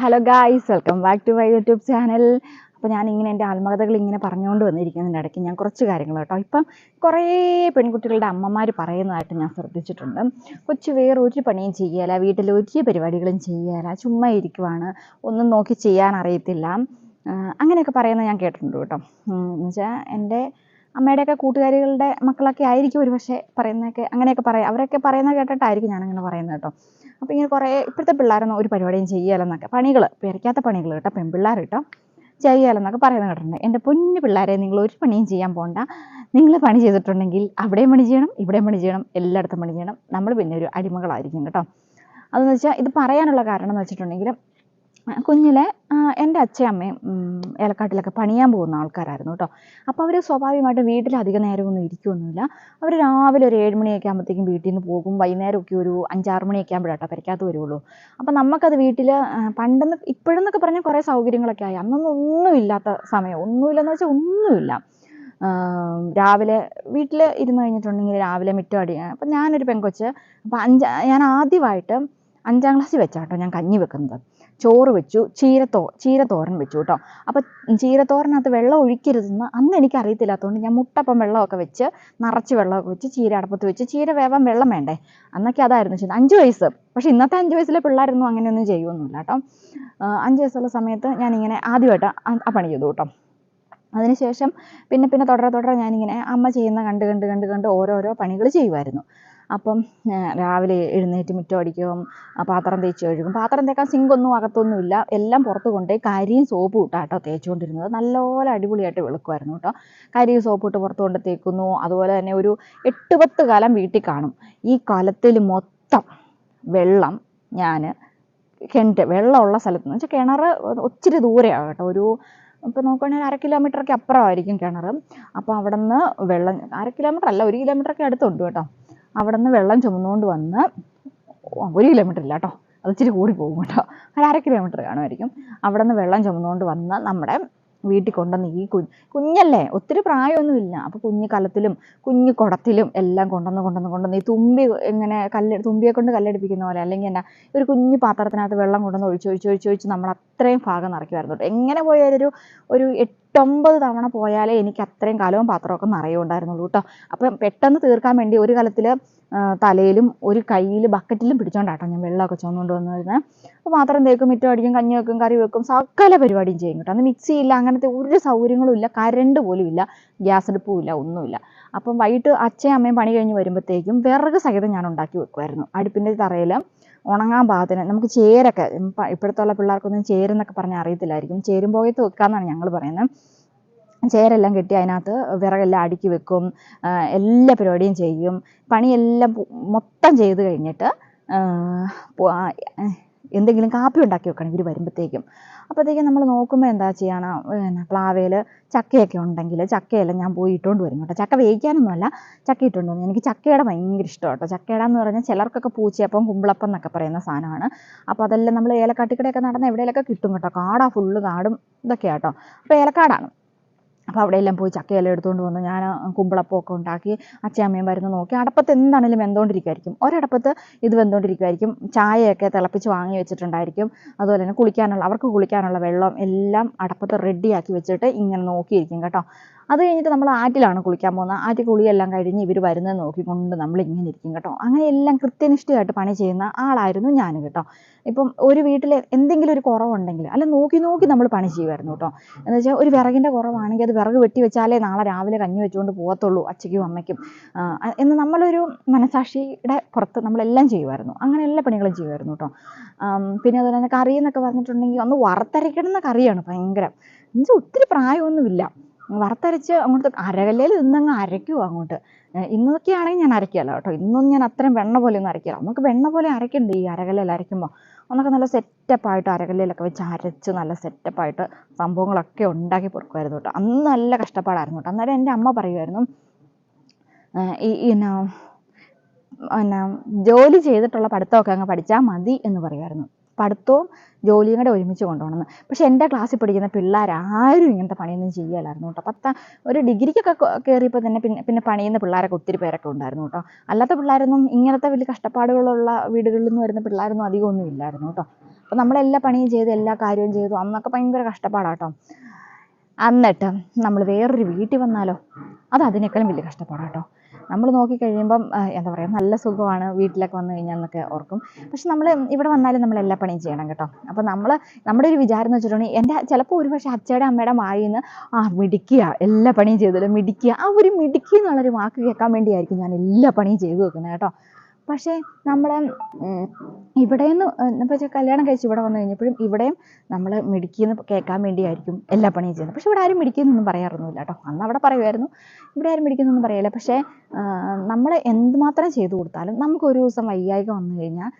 Hello guys welcome back to my YouTube channel അപ്പോൾ ഞാൻ ഇങ്ങനെ എന്റെ ആത്മകഥകൾ ഇങ്ങനെ പറഞ്ഞുകൊണ്ട് വന്നിരിക്കുന്നതിന്റെ ഇടയ്ക്ക് ഞാൻ കുറച്ച് കാര്യങ്ങൾ കേട്ടോ. ഇപ്പം കുറേ പെൺകുട്ടികളുടെ അമ്മമാർ പറയുന്നതായിട്ട് ഞാൻ ശ്രദ്ധിച്ചിട്ടുണ്ട്. കൊച്ചു വേറെ ഒരു പണിയും ചെയ്യല വീട്ടിൽ ഒരു പരിപാടികളും ചെയ്യല ചുമ്മാ ഇരിക്കുവാണ് ഒന്നും നോക്കി ചെയ്യാൻ അറിയത്തില്ല. അങ്ങനെയൊക്കെ പറയുന്നത് ഞാൻ കേട്ടിട്ടുണ്ട് കേട്ടോ. എന്നുവെച്ചാൽ എന്റെ അമ്മയുടെയൊക്കെ കൂട്ടുകാരികളുടെ മക്കളൊക്കെ ആയിരിക്കും ഒരു പക്ഷേ പറയുന്നതൊക്കെ അങ്ങനെയൊക്കെ പറയാം. അവരൊക്കെ പറയുന്നത് കേട്ടിട്ടായിരിക്കും ഞാനങ്ങനെ പറയുന്നത് കേട്ടോ. അപ്പോൾ ഇങ്ങനെ കുറേ ഇപ്പോഴത്തെ പിള്ളേരൊന്നും ഒരു പരിപാടിയും ചെയ്യലെന്നൊക്കെ പണികൾ പേരിക്കാത്ത പണികൾ കേട്ടോ പെൺപിള്ളേർ കേട്ടോ ചെയ്യലെന്നൊക്കെ പറയുന്നത് കേട്ടിട്ടുണ്ട്. എന്റെ പൊന്നു പിള്ളേരെ നിങ്ങൾ ഒരു പണിയും ചെയ്യാൻ പോകണ്ട നിങ്ങൾ പണി ചെയ്തിട്ടുണ്ടെങ്കിൽ അവിടെയും പണി ചെയ്യണം ഇവിടെയും പണി ചെയ്യണം എല്ലായിടത്തും പണി ചെയ്യണം. നമ്മൾ പിന്നെ ഒരു അടിമകളായിരിക്കും കേട്ടോ. അതെന്ന് വെച്ചാൽ ഇത് പറയാനുള്ള കാരണം എന്ന് വെച്ചിട്ടുണ്ടെങ്കിൽ കുഞ്ഞിലെ എന്റെ അച്ഛയും അമ്മയും ഏലക്കാട്ടിലൊക്കെ പണിയാൻ പോകുന്ന ആൾക്കാരായിരുന്നു കേട്ടോ. അപ്പോൾ അവർ സ്വാഭാവികമായിട്ടും വീട്ടിൽ അധിക നേരമൊന്നും ഇരിക്കുകയൊന്നുമില്ല അവർ രാവിലെ ഒരു ഏഴ് മണിയൊക്കെ ആകുമ്പോഴത്തേക്കും വീട്ടിൽ നിന്ന് പോകും. വൈകുന്നേരമൊക്കെ ഒരു അഞ്ചാറ് മണിയൊക്കെ ആകുമ്പോഴാട്ടോ പരിക്കാത്ത വരുള്ളൂ. അപ്പോൾ നമുക്കത് വീട്ടിൽ പണ്ടെന്ന് ഇപ്പോഴെന്നൊക്കെ പറഞ്ഞാൽ കുറേ സൗകര്യങ്ങളൊക്കെ ആയി. അന്നൊന്നും ഒന്നുമില്ലാത്ത സമയം. ഒന്നുമില്ലെന്ന് വെച്ചാൽ ഒന്നുമില്ല. രാവിലെ വീട്ടിൽ ഇരുന്ന് കഴിഞ്ഞിട്ടുണ്ടെങ്കിൽ രാവിലെ മിറ്റം അടി അപ്പം ഞാനൊരു പെങ്കൊച്ച്. അപ്പം അഞ്ച് ഞാൻ ആദ്യമായിട്ട് അഞ്ചാം ക്ലാസ്സിൽ വെച്ചാട്ടോ ഞാൻ കഞ്ഞി വെക്കുന്നത്. ചോറ് വെച്ചു ചീരത്തോ ചീരത്തോരൻ വെച്ചു കേട്ടോ അപ്പോൾ ചീരത്തോരനകത്ത് വെള്ളം ഒഴിക്കരുതെന്ന് അന്ന് എനിക്ക് അറിയത്തില്ലാത്തതുകൊണ്ട് ഞാൻ മുട്ടപ്പം വെള്ളമൊക്കെ വെച്ച് നിറച്ച് വെള്ളമൊക്കെ വെച്ച് ചീര അടുപ്പത്ത് വെച്ച് ചീര വേവാൻ വെള്ളം വേണ്ടേ? അന്നൊക്കെ അതായിരുന്നു ചെയ്യുന്നത് അഞ്ച് വയസ്സ്. പക്ഷെ ഇന്നത്തെ അഞ്ച് വയസ്സിലെ പിള്ളേരൊന്നും അങ്ങനെയൊന്നും ചെയ്യുമൊന്നുമില്ല കേട്ടോ അഞ്ച് വയസ്സുള്ള സമയത്ത് ഞാനിങ്ങനെ ആദ്യമായിട്ട് ആ പണി ചെയ്തു കേട്ടോ അതിനുശേഷം പിന്നെ പിന്നെ തുടരെ തുടരെ ഞാനിങ്ങനെ അമ്മ ചെയ്യുന്ന കണ്ട് കണ്ട് കണ്ട് കണ്ട് ഓരോരോ പണികൾ ചെയ്യുമായിരുന്നു അപ്പം രാവിലെ എഴുന്നേറ്റ് മുറ്റം അടിക്കും പാത്രം തേച്ച് കഴുകും. പാത്രം തേക്കാൻ സിങ്കൊന്നും അകത്തൊന്നുമില്ല. എല്ലാം പുറത്ത് കൊണ്ടുപോയി കരിയും സോപ്പും ഇട്ടാട്ടോ തേച്ചുകൊണ്ടിരുന്നത്. നല്ലപോലെ അടിപൊളിയായിട്ട് വെളുക്കുമായിരുന്നു കേട്ടോ. കരിയും സോപ്പ് ഇട്ട് പുറത്ത് കൊണ്ട് തേക്കുന്നു. അതുപോലെ തന്നെ ഒരു എട്ട് പത്ത് കാലം വീട്ടിൽ കാണും. ഈ കാലത്തിൽ മൊത്തം വെള്ളം ഞാൻ കിണറ്റ് വെള്ളമുള്ള സ്ഥലത്ത് എന്ന് വെച്ചാൽ കിണർ ഒത്തിരി ദൂരെയാണ് കേട്ടോ. ഒരു ഇപ്പോൾ നോക്കുകയാണെങ്കിൽ അര കിലോമീറ്ററൊക്കെ അപ്പുറമായിരിക്കും കിണർ. അപ്പോൾ അവിടെ നിന്ന് വെള്ളം അര കിലോമീറ്റർ അല്ല ഒരു കിലോമീറ്ററൊക്കെ അടുത്തുണ്ട് കേട്ടോ. അവിടെ നിന്ന് വെള്ളം ചുമന്നുകൊണ്ട് വന്ന് ഒരു കിലോമീറ്റർ ഇല്ല കേട്ടോ അത് ഇച്ചിരി കൂടി പോകും കേട്ടോ ഒരു അര കിലോമീറ്റർ കാണുമായിരിക്കും. അവിടെ നിന്ന് വെള്ളം ചുമന്നുകൊണ്ട് വന്ന് നമ്മുടെ വീട്ടിൽ കൊണ്ടുവന്ന് ഈ കുഞ്ഞ് കുഞ്ഞല്ലേ? ഒത്തിരി പ്രായമൊന്നുമില്ല. അപ്പോൾ കുഞ്ഞ് കലത്തിലും കുഞ്ഞു കുടത്തിലും എല്ലാം കൊണ്ടുവന്ന് കൊണ്ടുവന്ന് കൊണ്ടുവന്ന് ഈ തുമ്പി ഇങ്ങനെ കല്ല് തുമ്പിയെ കൊണ്ട് കല്ലടിപ്പിക്കുന്ന പോലെ അല്ലെങ്കിൽ എന്നാ ഒരു കുഞ്ഞു പാത്രത്തിനകത്ത് വെള്ളം കൊണ്ടുവന്ന് ഒഴിച്ച് ഒഴിച്ച് ഒഴിച്ച് ഒഴിച്ച് നമ്മൾ അത്രയും ഭാഗം നിറയ്ക്കുമായിരുന്നു എങ്ങനെ പോയാലൊരു ഒരു എട്ടൊമ്പത് തവണ പോയാലേ എനിക്ക് അത്രയും കാലവും പാത്രമൊക്കെ നിറയുണ്ടായിരുന്നുള്ളൂ കേട്ടോ. അപ്പം പെട്ടെന്ന് തീർക്കാൻ വേണ്ടി ഒരു കലത്തിൽ തലയിലും ഒരു കയ്യിൽ ബക്കറ്റിലും പിടിച്ചോണ്ടാട്ടോ ഞാൻ വെള്ളമൊക്കെ ചുമന്നുകൊണ്ട് വന്നിരുന്നത് അപ്പോൾ പാത്രം തേക്കും മിറ്റം അടിക്കും കഞ്ഞി വെക്കും കറി വെക്കും സകല പരിപാടിയും ചെയ്യും കേട്ടോ. അന്ന് മിക്സി ഇല്ല അങ്ങനത്തെ ഒരു സൗകര്യങ്ങളും ഇല്ല കരണ്ട് പോലും ഇല്ല ഗ്യാസ് അടുപ്പും ഇല്ല ഒന്നുമില്ല. അപ്പം വൈകിട്ട് അച്ഛയും അമ്മയും പണി കഴിഞ്ഞ് വരുമ്പോഴത്തേക്കും വിറക് സഹിതം ഞാൻ ഉണ്ടാക്കി വെക്കുമായിരുന്നു. അടുപ്പിന്റെ തറയിൽ ഉണങ്ങാൻ പാകത്തിന് നമുക്ക് ചേരൊക്കെ ഇപ്പോഴത്തുള്ള പിള്ളേർക്കൊന്നും ചേരെന്നൊക്കെ പറഞ്ഞാൽ അറിയത്തില്ലായിരിക്കും. ചേരും വെക്കാമെന്നാണ് ഞങ്ങൾ പറയുന്നത്. ചേരെല്ലാം കെട്ടി അതിനകത്ത് വിറകെല്ലാം അടുക്കി വെക്കും എല്ലാ പരിപാടിയും ചെയ്യും. പണിയെല്ലാം മൊത്തം ചെയ്ത് കഴിഞ്ഞിട്ട് എന്തെങ്കിലും കാപ്പി ഉണ്ടാക്കി വെക്കണം ഇവർ വരുമ്പോഴത്തേക്കും അപ്പോഴത്തേക്കും നമ്മൾ നോക്കുമ്പോൾ എന്താ ചെയ്യണം പിന്നെ പ്ലാവയിൽ ചക്കയൊക്കെ ഉണ്ടെങ്കിൽ ചക്കയെല്ലാം ഞാൻ പോയി ഇട്ടുകൊണ്ട് വരും കേട്ടോ. ചക്ക വേവിക്കാനൊന്നുമല്ല ചക്ക ഇട്ടുകൊണ്ട് വന്നു എനിക്ക് ചക്കയുടെ ഭയങ്കര ഇഷ്ടം കേട്ടോ. ചക്കയുടെ എന്ന് പറഞ്ഞാൽ ചിലർക്കൊക്കെ പൂച്ചയപ്പം കുമ്പിളപ്പം എന്നൊക്കെ പറയുന്ന സാധനമാണ്. അപ്പോൾ അതെല്ലാം നമ്മൾ ഏലക്കാട്ടിക്കടയൊക്കെ നടന്ന് എവിടെയെങ്കിലൊക്കെ കിട്ടും കേട്ടോ. കാടാ ഫുള്ള് കാടും ഇതൊക്കെയാണ് കേട്ടോ. അപ്പോൾ ഏലക്കാടാണ്. അപ്പോൾ അവിടെയെല്ലാം പോയി ചക്കയെല്ലാം എടുത്തുകൊണ്ട് വന്ന്. ഞാൻ കുമ്പളപ്പമൊക്കെ ഉണ്ടാക്കി അച്ഛയമ്മയും വരുന്ന നോക്കി. അടപ്പത്ത് എന്താണെങ്കിലും വെന്തോണ്ടിരിക്കുമായിരിക്കും ഒരടപ്പത്ത് ഇത് വെന്തോണ്ടിരിക്കുമായിരിക്കും ചായയൊക്കെ തിളപ്പിച്ച് വാങ്ങി വെച്ചിട്ടുണ്ടായിരിക്കും. അതുപോലെ തന്നെ കുളിക്കാനുള്ള അവർക്ക് കുളിക്കാനുള്ള വെള്ളം എല്ലാം അടപ്പത്ത് റെഡിയാക്കി വെച്ചിട്ട് ഇങ്ങനെ നോക്കിയിരിക്കും കേട്ടോ. അത് കഴിഞ്ഞിട്ട് നമ്മൾ ആറ്റിലാണ് കുളിക്കാൻ പോകുന്നത്. ആറ്റിൽ കുളിയെല്ലാം കഴിഞ്ഞ് ഇവർ വരുന്നത് നോക്കിക്കൊണ്ട് നമ്മൾ ഇങ്ങനെ ഇരിക്കും കേട്ടോ. അങ്ങനെ എല്ലാം കൃത്യനിഷ്ഠയായിട്ട് പണി ചെയ്യുന്ന ആളായിരുന്നു ഞാൻ കേട്ടോ. ഇപ്പം ഒരു വീട്ടിൽ എന്തെങ്കിലും ഒരു കുറവുണ്ടെങ്കിൽ അല്ല നോക്കി നോക്കി നമ്മൾ പണി ചെയ്യുമായിരുന്നു കേട്ടോ. എന്ന് വെച്ചാൽ ഒരു വിറകിന്റെ കുറവാണെങ്കിൽ അത് വിറക് വെട്ടി വെച്ചാലേ നാളെ രാവിലെ കഞ്ഞി വെച്ചുകൊണ്ട് പോകത്തുള്ളൂ അച്ഛയ്ക്കും അമ്മയ്ക്കും. എന്ന് നമ്മളൊരു മനസാക്ഷിയുടെ പുറത്ത് നമ്മളെല്ലാം ചെയ്യുമായിരുന്നു. അങ്ങനെ എല്ലാ പണികളും ചെയ്യുമായിരുന്നു കേട്ടോ. പിന്നെ അതുപോലെ തന്നെ കറി എന്നൊക്കെ പറഞ്ഞിട്ടുണ്ടെങ്കിൽ ഒന്ന് വറുത്തരയ്ക്കണം എന്ന കറിയാണ് ഭയങ്കര. എന്നുവെച്ചാൽ ഒത്തിരി പ്രായമൊന്നുമില്ല. വറുത്തരച്ച് അങ്ങോട്ട് അരകല്ലയിൽ ഇന്നങ്ങ് അരയ്ക്കുമോ അങ്ങോട്ട്? ഇന്നൊക്കെയാണെങ്കിൽ ഞാൻ അരയ്ക്കുകയല്ല കേട്ടോ. ഇന്നും ഞാൻ അത്രയും വെണ്ണ പോലെ ഒന്നും അരയ്ക്കില്ല. നമുക്ക് വെണ്ണ പോലെ അരയ്ക്കണ്ടേ ഈ അരകല്ലയിൽ അരയ്ക്കുമ്പോൾ ഒന്നൊക്കെ നല്ല സെറ്റപ്പായിട്ട് അരകല്ലയിലൊക്കെ വെച്ച് അരച്ച് നല്ല സെറ്റപ്പായിട്ട് സംഭവങ്ങളൊക്കെ ഉണ്ടാക്കി പൊറുക്കുമായിരുന്നു കേട്ടോ. അന്ന് നല്ല കഷ്ടപ്പാടായിരുന്നു കേട്ടോ. അന്നേരം എന്റെ അമ്മ പറയുമായിരുന്നു ഈ എന്നാ എന്നാ ജോലി ചെയ്തിട്ടുള്ള പഠിത്തമൊക്കെ അങ്ങ് പഠിച്ചാൽ മതി എന്ന് പറയുമായിരുന്നു. പഠിത്തവും ജോലിയും കൂടെ ഒരുമിച്ച് കൊണ്ടുപോകണമെന്ന്. പക്ഷെ എന്റെ ക്ലാസ്സിൽ പഠിക്കുന്ന പിള്ളേർ ആരും ഇങ്ങനത്തെ പണിയൊന്നും ചെയ്യലായിരുന്നു കേട്ടോ. പത്ത ഒരു ഡിഗ്രിക്കൊക്കെ കയറിയപ്പോൾ തന്നെ പിന്നെ പിന്നെ പണിയുന്ന പിള്ളേരൊക്കെ ഒത്തിരി പേരൊക്കെ ഉണ്ടായിരുന്നു കേട്ടോ. അല്ലാത്ത പിള്ളേരൊന്നും ഇങ്ങനത്തെ വലിയ കഷ്ടപ്പാടുകളുള്ള വീടുകളിൽ നിന്ന് വരുന്ന പിള്ളേരൊന്നും അധികം ഒന്നും ഇല്ലായിരുന്നു കേട്ടോ. അപ്പോൾ നമ്മളെല്ലാ പണിയും ചെയ്ത് എല്ലാ കാര്യവും ചെയ്തു. അന്നൊക്കെ ഭയങ്കര കഷ്ടപ്പാടാണ് കേട്ടോ. എന്നിട്ട് നമ്മൾ വേറൊരു വീട്ടിൽ വന്നാലോ? അത് അതിനേക്കാളും വലിയ കഷ്ടപ്പാടാട്ടോ നമ്മൾ നോക്കിക്കഴിയുമ്പം എന്താ പറയുക നല്ല സുഖമാണ് വീട്ടിലൊക്കെ വന്നു കഴിഞ്ഞാൽ എന്നൊക്കെ ഓർക്കും. പക്ഷെ നമ്മൾ ഇവിടെ വന്നാലും നമ്മൾ എല്ലാ പണിയും ചെയ്യണം കേട്ടോ. അപ്പോൾ നമ്മൾ നമ്മുടെ ഒരു വിചാരം എന്ന് വെച്ചിട്ടുണ്ടെങ്കിൽ എന്റെ ചിലപ്പോൾ ഒരു പക്ഷേ അച്ഛയുടെ അമ്മയുടെ വായിൽ ആ മിടിക്കുക എല്ലാ പണിയും ചെയ്തല്ലോ മിടിക്കുക ആ ഒരു മിടുക്കി എന്നുള്ളൊരു വാക്ക് കേൾക്കാൻ വേണ്ടിയായിരിക്കും ഞാൻ എല്ലാ പണിയും ചെയ്തു വെക്കുന്നത് കേട്ടോ. പക്ഷേ നമ്മളെ ഇവിടെ നിന്ന് വെച്ചാൽ കല്യാണം കഴിച്ച് ഇവിടെ വന്നു കഴിഞ്ഞപ്പോഴും ഇവിടെയും നമ്മൾ മിടുക്കിയെന്ന് കേൾക്കാൻ വേണ്ടിയായിരിക്കും എല്ലാ പണിയും ചെയ്യുന്നത്. പക്ഷെ ഇവിടെ ആരും മിടുക്കിയെന്നൊന്നും പറയാറൊന്നുമില്ല കേട്ടോ. അന്ന് അവിടെ പറയുമായിരുന്നു ഇവിടെ ആരും മിടുക്കിയെന്നൊന്നും പറയില്ല. പക്ഷേ നമ്മൾ എന്തുമാത്രം ചെയ്തു കൊടുത്താലും നമുക്ക് ഒരു ദിവസം വയ്യായ്ക വന്നു കഴിഞ്ഞാൽ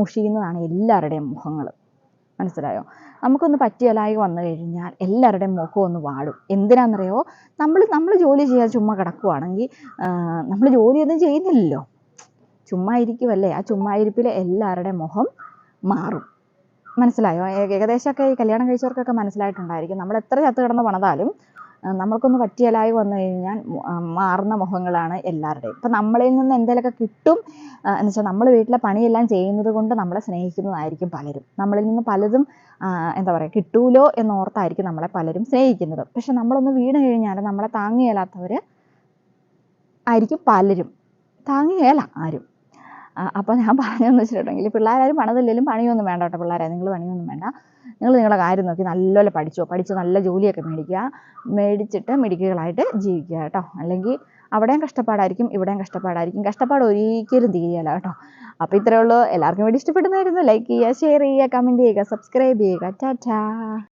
മുഷിയുന്നതാണ് എല്ലാവരുടെയും മുഖങ്ങൾ മനസ്സിലായോ? നമുക്കൊന്ന് പറ്റിയലായി വന്നു കഴിഞ്ഞാൽ എല്ലാവരുടെയും മുഖം ഒന്ന് വാടും. എന്തിനാണെന്നറിയോ നമ്മൾ നമ്മൾ ജോലി ചെയ്യാതെ ചുമ്മാ കിടക്കുവാണെങ്കിൽ നമ്മൾ ജോലിയൊന്നും ചെയ്യുന്നില്ലല്ലോ. ചുമ്മാ ഇരിക്കുമല്ലേ ആ ചുമ്മാ ഇരിപ്പിൽ എല്ലാവരുടെ മുഖം മാറും. മനസ്സിലായോ? ഏകദേശമൊക്കെ ഈ കല്യാണം കഴിച്ചവർക്കൊക്കെ മനസ്സിലായിട്ടുണ്ടായിരിക്കും. നമ്മൾ എത്ര ചത്ത് കിടന്ന് പണിതാലും നമ്മൾക്കൊന്ന് പറ്റിയലായി വന്നു കഴിഞ്ഞാൽ മാറുന്ന മുഖങ്ങളാണ് എല്ലാവരുടെയും. ഇപ്പം നമ്മളിൽ നിന്ന് എന്തെങ്കിലുമൊക്കെ കിട്ടും എന്ന് വെച്ചാൽ നമ്മൾ വീട്ടിലെ പണിയെല്ലാം ചെയ്യുന്നത് കൊണ്ട് നമ്മളെ സ്നേഹിക്കുന്നതായിരിക്കും പലരും. നമ്മളിൽ നിന്ന് പലതും എന്താ പറയുക കിട്ടൂലോ എന്നോർത്തായിരിക്കും നമ്മളെ പലരും സ്നേഹിക്കുന്നത്. പക്ഷെ നമ്മളൊന്ന് വീണ് കഴിഞ്ഞാൽ നമ്മളെ താങ്ങിയേലാത്തവർ ആയിരിക്കും പലരും. താങ്ങിയേല ആരും. അപ്പോൾ ഞാൻ പറഞ്ഞതെന്ന് വെച്ചിട്ടുണ്ടെങ്കിൽ പിള്ളേരാരും പണിതില്ലെങ്കിലും പണിയൊന്നും വേണ്ട കേട്ടോ പിള്ളേരെ. നിങ്ങൾ പണിയൊന്നും വേണ്ട. നിങ്ങൾ നിങ്ങളുടെ കാര്യം നോക്കി നല്ലപോലെ പഠിച്ചോ. പഠിച്ച് നല്ല ജോലിയൊക്കെ മേടിക്കുക. മേടിച്ചിട്ട് മിടുക്കികളായിട്ട് ജീവിക്കുക കേട്ടോ. അല്ലെങ്കിൽ അവിടെയും കഷ്ടപ്പാടായിരിക്കും ഇവിടെയും കഷ്ടപ്പാടായിരിക്കും. കഷ്ടപ്പാട് ഒരിക്കലും തീരുകയില്ല കേട്ടോ. അപ്പോൾ ഇത്രയേ ഉള്ളൂ. എല്ലാവർക്കും വേണ്ടി ഇഷ്ടപ്പെടുന്നതായിരുന്നു. ലൈക്ക് ചെയ്യുക ഷെയർ ചെയ്യുക കമന്റ് ചെയ്യുക സബ്സ്ക്രൈബ് ചെയ്യുക. ടാറ്റാ